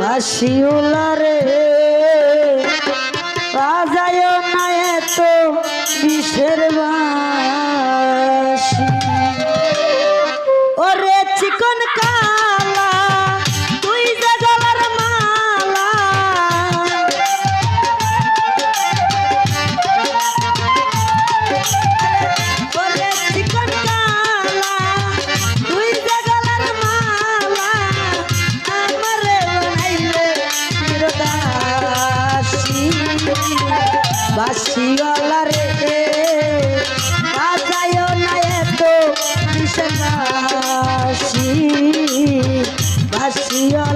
বাসিওলা রে। বাসিওয়ালা রে। বাজায়ও না এত বাসি বাসিওয়ালা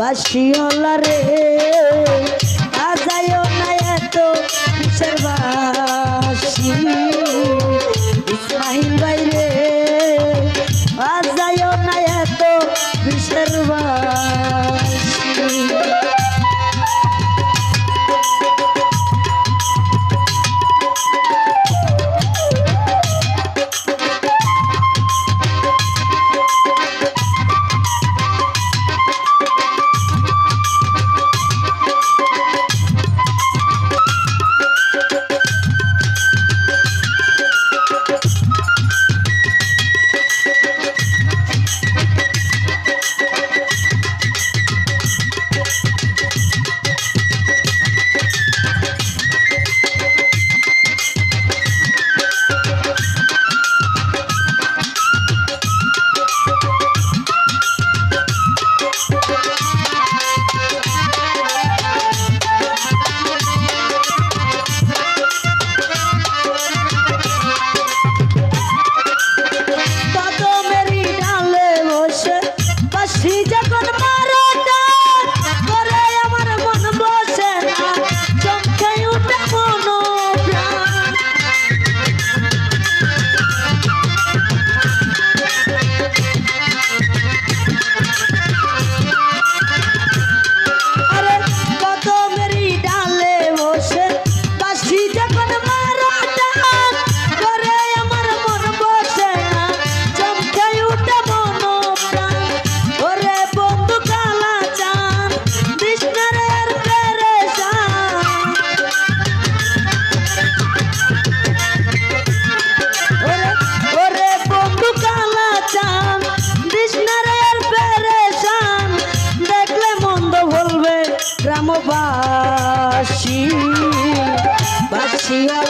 বাসিওলা রে। শিয়া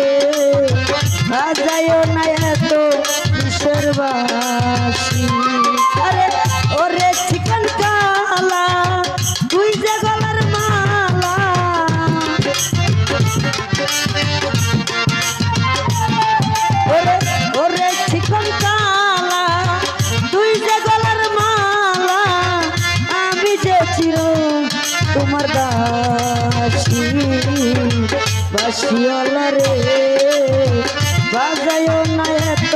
শিয়ল রে বাজায় না এত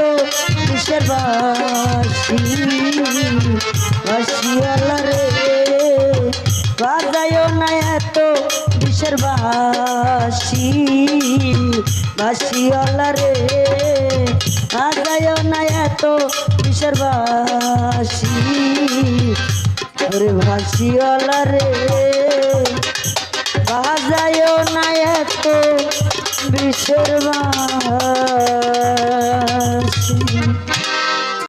কিসের বাসি? শিয়ল রে বাজায় না এত কিসের বাসি? বাসিয়ল রে বাজায় না এত কিসের বাসি? ওরে ভাসিয়ল রে বাজায় না এত কিসের মা